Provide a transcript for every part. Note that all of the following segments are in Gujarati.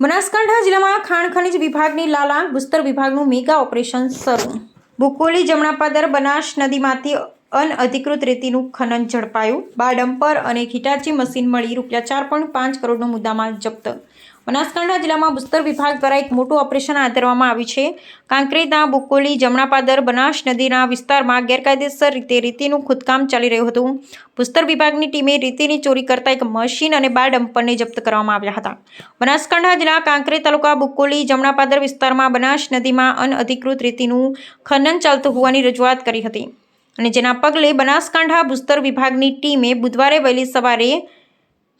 બનાસકાંઠા જિલ્લામાં ખાણ ખનિજ વિભાગની લાલાંગ ભૂસ્તર વિભાગનું મેગા ઓપરેશન શરૂ. બુકોલી જમણાપાદર બનાસ નદીમાંથી અનઅધિકૃત રેતીનું ખનન ઝડપાયું. બાડમ્પર અને ખીટાચી મશીન મળી રૂપિયા ચાર પોઈન્ટ પાંચ કરોડનો મુદ્દામાલ જપ્ત. બનાસકાંઠા જિલ્લામાં ભૂસ્તર વિભાગ દ્વારા એક મોટું ઓપરેશન હાથ ધરવામાં આવ્યું છે. કાંકરેજના બુકોલી જમણાપાદર બનાસ નદીના વિસ્તારમાં ગેરકાયદેસર રીતે રેતીનું ખોદકામ ચાલી રહ્યું હતું. ભૂસ્તર વિભાગની ટીમે રેતીની ચોરી કરતા એક મશીન અને બાર ડમ્પરને જપ્ત કરવામાં આવ્યા હતા. બનાસકાંઠા જિલ્લા કાંકરેજ તાલુકા બુકોલી જમણાપાદર વિસ્તારમાં બનાસ નદીમાં અનઅધિકૃત રેતીનું ખનન ચાલતું હોવાની રજૂઆત કરી હતી. અને જેના પગલે બનાસકાંઠા ભૂસ્તર વિભાગની ટીમે બુધવારે વહેલી સવારે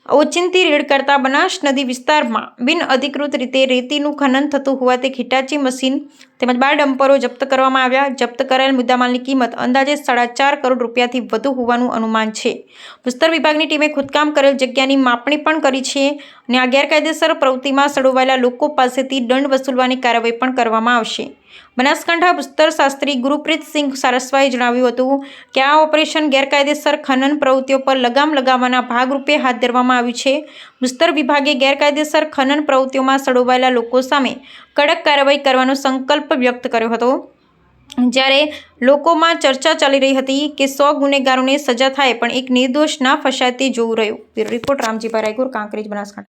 ઓચિંતી રેડ કરતા બનાસ નદી વિસ્તારમાં બિન અધિકૃત રીતે રેતીનું ખનન થતું હોવાથી ખીટાચી મશીન તેમજ બાર ડમ્પરો જપ્ત કરવામાં આવ્યા. જપ્ત કરાયેલ મુદ્દામાલની કિંમત અંદાજે સાડા ચાર કરોડ રૂપિયાથી વધુ હોવાનું અનુમાન છે. ભૂસ્તર વિભાગની ટીમે ખોદકામ કરેલ જગ્યાની માપણી પણ કરી છે અને આ ગેરકાયદેસર પ્રવૃત્તિમાં સડોવાયેલા લોકો પાસેથી દંડ વસૂલવાની કાર્યવાહી પણ કરવામાં આવશે. બનાસકાંઠા ભૂસ્તર શાસ્ત્રી ગુરુપ્રીતસિંહ સારસ્વાએ જણાવ્યું હતું કે આ ઓપરેશન ગેરકાયદેસર ખનન પ્રવૃત્તિઓ પર લગામ લગાવવાના ભાગરૂપે હાથ ધરવામાં આવ્યું છે. ભૂસ્તર વિભાગે ગેરકાયદેસર ખનન પ્રવૃત્તિઓમાં સડોવાયેલા લોકો સામે કડક કાર્યવાહી કરવાનો સંકલ્પ વ્યક્ત કર્યો હતો. જ્યારે લોકોમાં ચર્ચા ચાલી રહી હતી કે સો ગુનેગારોને સજા થાય પણ એક નિર્દોષ ના ફસાય તે જોવું રહ્યું. રિપોર્ટ રામજીભાઈ રાયગુર, કાંકરેજ, બનાસકાંઠા.